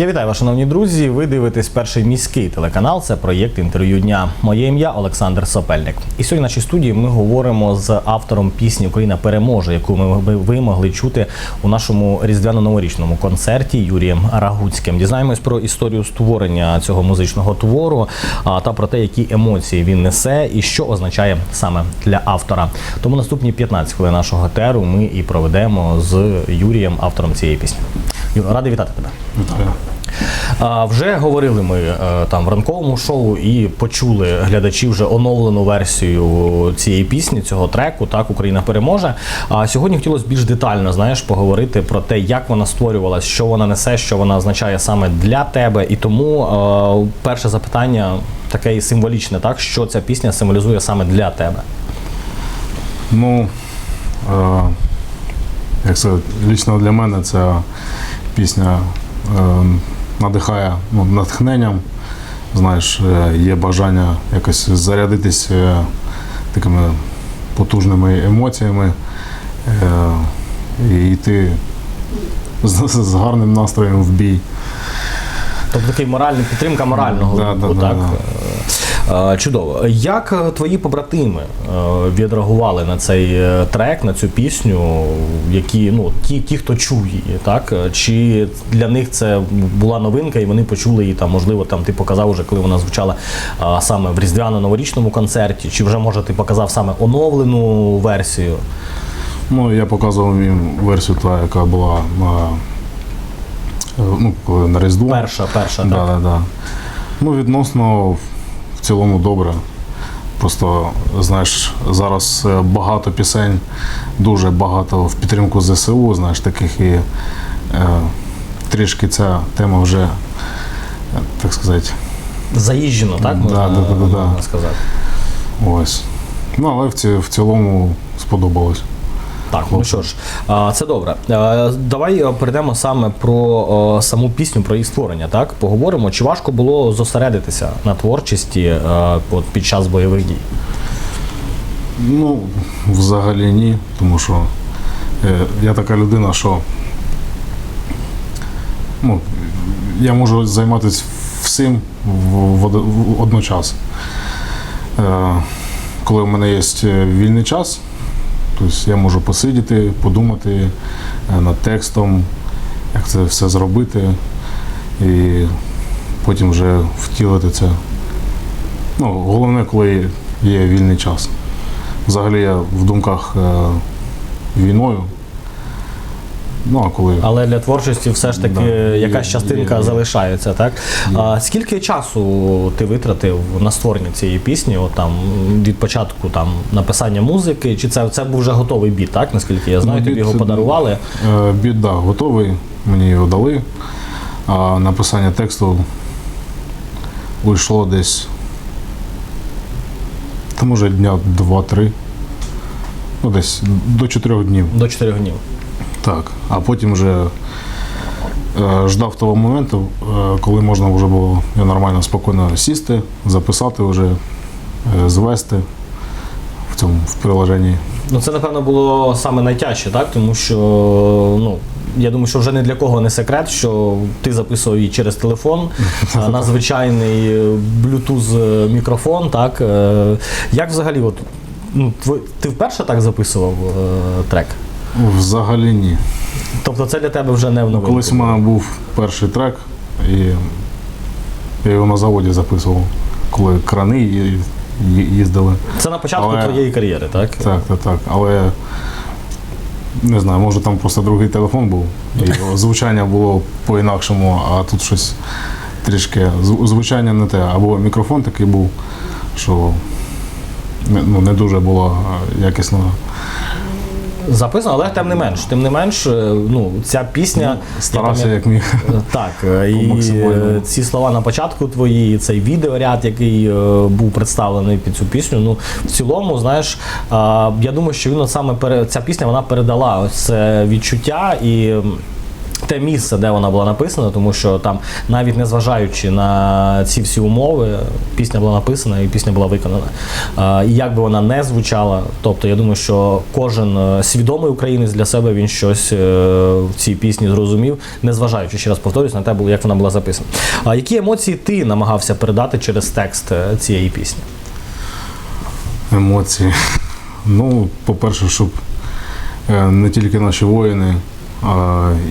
Я вітаю вас, шановні друзі. Ви дивитесь перший міський телеканал. Це проєкт інтерв'ю дня. Моє ім'я Олександр Сопельник. І сьогодні в нашій студії ми говоримо з автором пісні Україна переможе, яку ми ви- могли чути у нашому різдвяно-новорічному концерті Юрієм Рагуцьким. Дізнаємось про історію створення цього музичного твору та про те, які емоції він несе і що означає саме для автора. Тому наступні 15 хвилин нашого теру ми і проведемо з Юрієм, автором цієї пісні. Юра, радий вітати тебе. Вітаю. А, вже говорили ми е, там в ранковому шоу і почули глядачі вже оновлену версію цієї пісні, цього треку. Так, Україна переможе. А сьогодні хотілося більш детально знаєш поговорити про те, як вона створювалась, що вона несе, що вона означає саме для тебе. І тому е, перше запитання таке і символічне, так що ця пісня символізує саме для тебе. Ну, е, як це лічно для мене ця пісня е, надихає ну, натхненням. Знаєш, е, є бажання якось зарядитись е, такими потужними емоціями е, і йти з, з гарним настроєм в бій. Тобто такий моральний підтримка морального Да, да, да, так? да. Е, Чудово. Як е, твої побратими е, відреагували на цей е, трек, на цю пісню, які ну ті, ті, хто чув її, так Е, чи для них це була новинка, і вони почули її там, можливо, там ти показав уже, коли вона звучала е, саме в різдвяно-новорічному концерті, чи вже може ти показав саме оновлену версію? Ну, я показував їм версію, та, яка була на, е, ну, коли на Різдво. Перша, перша, Да, так. да, да. Ну, відносно цілому добре. Просто, знаєш, зараз е, багато пісень, дуже багато в підтримку ЗСУ, знаєш, таких і е, трішки ця тема вже, так сказати, Заїжджено, так? Да, Можна, да, да, да, да. можна сказати. ось. Ну, але в, ці, в цілому сподобалось. Так, ну що ж, це добре. Давай е, перейдемо саме про е, саму пісню, про її створення. Так, поговоримо. Чи важко було зосередитися на творчості е, під час бойових дій? Ну, взагалі ні, тому що я така людина, що ну, я можу займатися всім в, в, од- в одночас. Е, коли в мене є вільний час, тобто я можу посидіти, подумати е, над текстом, як це все зробити, і потім вже втілити це. Ну, головне, коли є вільний час. Взагалі я в думках е, війною. Ну, а коли Але для творчості все ж таки Да, є- якась частинка є- є. залишається, так? А, скільки часу ти витратив на створення цієї пісні? От там від початку там написання музики, чи це, це був вже готовий біт, так? Наскільки я знаю, Ну, тобі біт, його подарували. е, біт, да, готовий, мені його дали. А написання тексту вийшло десь. Та може дня 2-3. Ну, десь до 4 днів. До 4 днів. Так, а потім вже е, ждав того моменту, е, коли можна вже було нормально, спокійно сісти, записати вже, е, звести в цьому в приложенні. Ну, це напевно було саме найтяжче, так? Тому що ну. Я думаю, що вже не для кого не секрет, що ти записував її через телефон на звичайний е, Bluetooth мікрофон. Так Е, як взагалі, от ну ти вперше так записував е, трек? Взагалі ні. Тобто це для тебе вже не в новинку? Колись у мене був перший трек, і я його на заводі записував, коли крани їздили. Це на початку Але- твоєї кар'єри, так? Так, так, так. Але не знаю, може там просто другий телефон був, і звучання було по-інакшому, а тут щось трішки звучання не те. Або мікрофон такий був, що не, ну, не дуже було якісно. Записано, але тим не менш, тим не менш, е, ну ця пісня я Старався як міг. Так, е, і е, ці слова на початку твої, цей відеоряд, який е, був представлений під цю пісню. Ну, в цілому, знаєш, е, я думаю, що він от саме ця пісня вона передала ось це відчуття і. Те місце, де вона була написана, тому що там, навіть незважаючи на ці всі умови, пісня була написана і пісня була виконана. І як би вона не звучала, тобто я думаю, що кожен е, свідомий українець для себе він щось е, в цій пісні зрозумів, незважаючи ще раз повторюсь на те, як вона була записана. А які емоції ти намагався передати через текст е, цієї пісні? Емоції. Ну, по-перше, щоб не тільки наші воїни,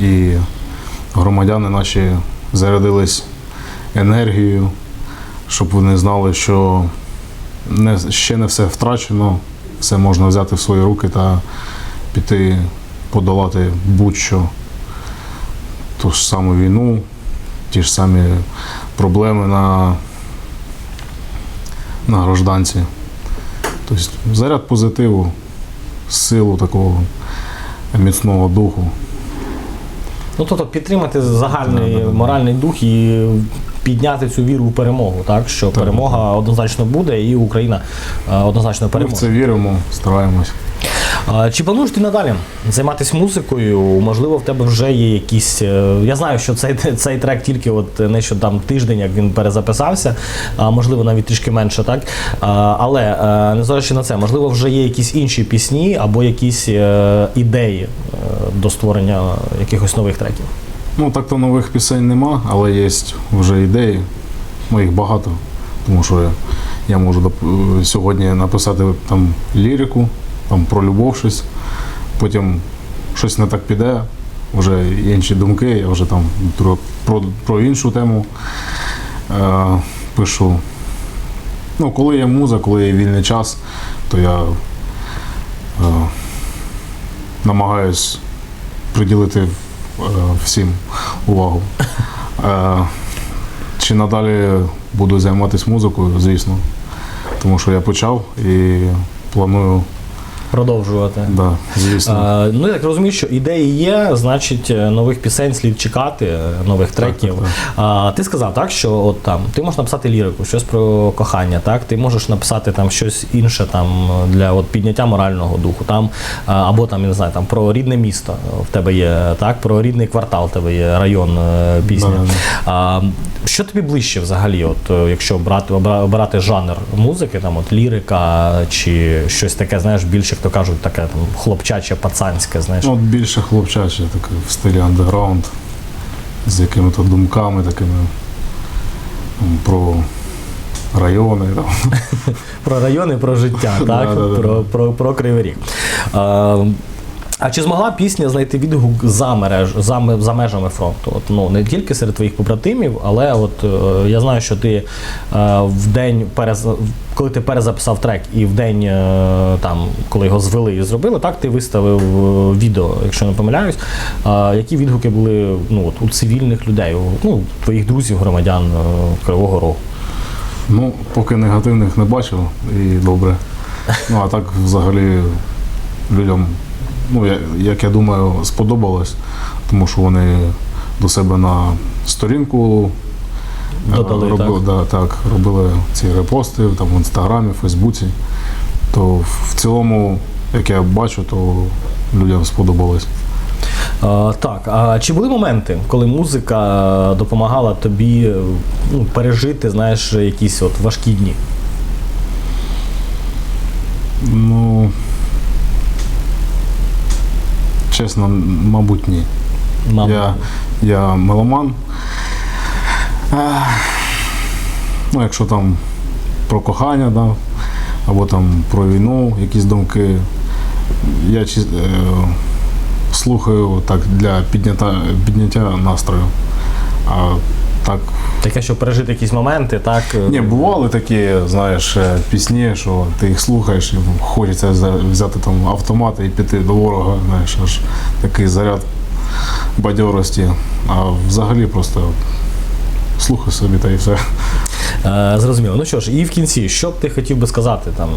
і громадяни наші зарядились енергією, щоб вони знали, що не, ще не все втрачено, все можна взяти в свої руки та піти подолати будь-що. Ту ж саму війну, ті ж самі проблеми на, на гражданці. Тобто заряд позитиву, силу такого міцного духу. Ну тобто підтримати загальний Да-да-да. моральний дух і підняти цю віру у перемогу, так що перемога однозначно буде, і Україна однозначно однозначно Ми в переможе. це віримо, стараємось. Чи плануєш ти надалі займатися музикою? Можливо, в тебе вже є якісь. е, Я знаю, що цей, цей трек тільки от нещодавно тиждень, як він перезаписався, а можливо навіть трішки менше, так. Але е, незважаючи на це, можливо, вже є якісь інші пісні або якісь е, ідеї до створення якихось нових треків. Ну, так то нових пісень нема, але є вже ідеї. Ну, їх багато. Тому що я, можу сьогодні написати там лірику, там про любов щось, потім щось не так піде, вже інші думки, я вже там про, про, про іншу тему е, пишу. Ну, коли є муза, коли є вільний час, то я е, намагаюсь приділити е, всім увагу. Е, Чи надалі буду займатися музикою, звісно. Тому що я почав і планую, Продовжувати. да, звісно. А, ну, я так розумію, що ідеї є, значить, е, нових пісень слід чекати, е, нових треків. так, так. А, ти сказав, так, що от там ти можеш написати лірику, щось про кохання, так? Ти можеш написати там щось інше там для от, підняття морального духу, там, або там, я не знаю, там про рідне місто в тебе є, так, про рідний квартал в тебе є район е, пісня. Да-да-да. А, що тобі ближче взагалі, от е, якщо брати обра- обирати жанр музики, там от лірика чи щось таке, знаєш, більше, як то кажуть, таке там хлопчаче, пацанське, знаєш. Ну, от більше хлопчаче, таке в стилі андеграунд, з якими-то думками такими про райони. Там. Про райони, про життя, так? Да-да-да. Про, про, про Кривий Ріг. А, чи змогла пісня знайти відгук за, мереж, за, за межами фронту? От, ну, не тільки серед твоїх побратимів, але от, е, я знаю, що ти е, в день, перез, коли ти перезаписав трек, і в день, е, там, коли його звели і зробили, так, ти виставив е, відео, якщо не помиляюсь. А, які відгуки були ну, от, у цивільних людей, у ну, твоїх друзів, громадян е, Кривого Рогу? Ну, поки негативних не бачив і добре. Ну, а так взагалі людям, ну, як я думаю, сподобалось, тому що вони до себе на сторінку е, Додали, робили, да, так, робили ці репости там, в інстаграмі, в Фейсбуці. То в цілому, як я бачу, то людям сподобалось. А, так, а чи були моменти, коли музика допомагала тобі ну, пережити, знаєш, якісь от важкі дні? Ну, чесно, мабуть, ні. Мам, Я, я меломан. Ех, Ну, якщо там про кохання, да, або там про війну, якісь думки, я е, слухаю так для підняття, підняття настрою. А так. Таке, що пережити якісь моменти, так? е, Ні, бували такі, знаєш, е, пісні, що ти їх слухаєш, і хочеться взяти там автомат і піти до ворога, знаєш, аж такий заряд бадьорості. А взагалі просто слухай собі та і все. Е, Зрозуміло. Ну що ж, і в кінці, що б ти хотів би сказати там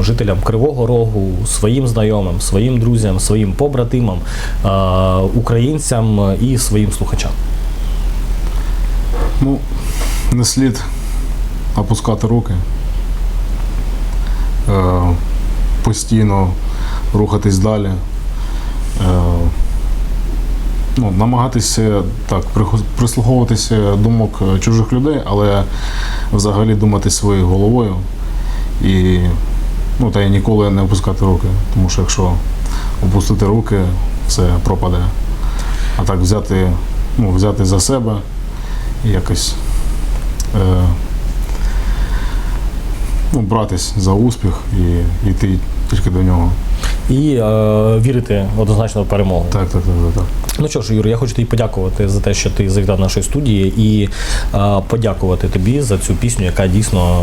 жителям Кривого Рогу, своїм знайомим, своїм друзям, своїм побратимам, е, українцям і своїм слухачам? Ну, не слід опускати руки. Е, постійно рухатись далі. Е, ну, намагатися так прислуховуватися думок е, чужих людей, але взагалі думати своєю головою і ну, та й ніколи не опускати руки. Тому що якщо опустити руки, все пропаде. А так взяти, ну, взяти за себе якось е, ну, братись за успіх і йти тільки до нього. І е, вірити однозначно в перемогу. Так, так, так, так. Ну що ж, Юр, я хочу тобі подякувати за те, що ти завітав до нашої студії, і е, подякувати тобі за цю пісню, яка дійсно,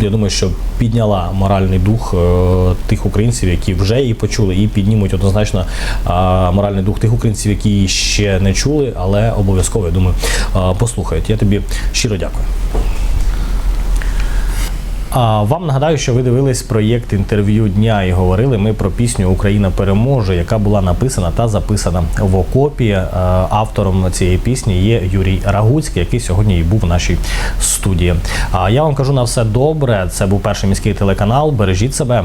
е, я думаю, що підняла моральний дух е, тих українців, які вже її почули, і піднімуть однозначно е, моральний дух тих українців, які її ще не чули, але обов'язково, я думаю, е, послухають. Я тобі щиро дякую. А вам нагадаю, що ви дивились проєкт інтерв'ю дня і говорили ми про пісню Україна переможе, яка була написана та записана в окопі. Автором цієї пісні є Юрій Рагуцький, який сьогодні і був в нашій студії. А я вам кажу на все добре. Це був перший міський телеканал. Бережіть себе.